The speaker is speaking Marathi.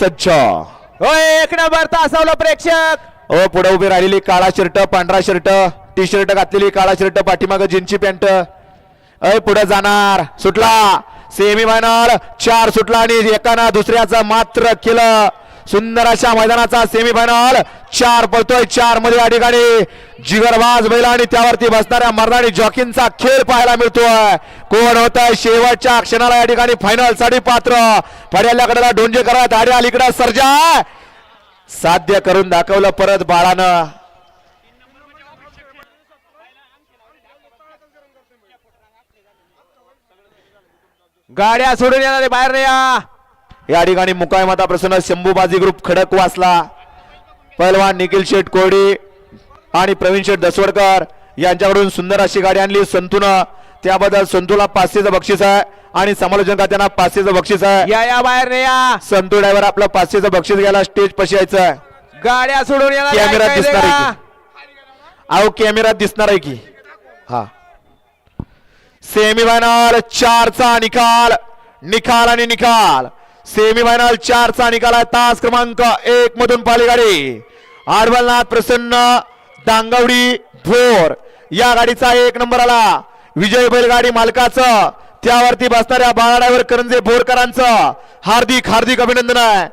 सज्ज. होय एक नंबर तासावलं प्रेक्षक. ओ पुढे उभी राहिलेली काळा शर्ट पांढरा शर्ट टी शर्ट घातलेली काळा शर्ट पाठीमाग जीनची पॅन्ट. अय पुढे जाणार. सुटला. सेमी फायनल चार सुटला आणि एकानं दुसऱ्याचं मात्र केलं. सुंदर अशा मैदानाचा सेमीफायनल चार पळतोय चारमध्ये या ठिकाणी. जिगरबाज बैल आणि त्यावरती बसणाऱ्या मर्दानी जॉकींचा खेळ पाहायला मिळतोय. कोण होत आहे शेवटच्या क्षणाला या ठिकाणी फायनलसाठी पात्र. पड्याला कडेला डोंजे करा दाढी अलीकडे सर्जा. साध्य करून दाखवलं परत बाळानं. गाड्या सोडून येणारे बाहेर या. या ठिकाणी मुकाय माता प्रसन्न शंभूबाजी ग्रुप खडक वाचला पहलवान निखिल शेठ कोरडी आणि प्रवीण शेठ दसवडकर यांच्याकडून सुंदर अशी गाडी आणली. संतून त्याबद्दल संतूला पाचशेचं बक्षीस आहे आणि समालोचन खात्यांना पाचशेचं बक्षीस आहे. या या बाहेर या. संतू ड्रायव्हर आपलं पाचशेचं बक्षीस घ्यायला स्टेज पशी यायचं आहे गाड्या सोडून ऐकायले दिसणार का? आहे की. अहो कॅमेऱ्यात दिसणार आहे की. हा. सेमी फायनल चारचा निकाल. निकाल आणि निकाल. सेमी फायनल चारचा निकाल आहे. तास क्रमांक एक मधून पाली गाडी आडवलनाथ प्रसन्न दांगवडी भोर या गाडीचा एक नंबर आला. विजय बैलगाडी मालकाचं. त्यावरती बसणाऱ्या बाळा ड्रायव्हर करंजे भोरकरांचं हार्दिक हार्दिक अभिनंदन आहे.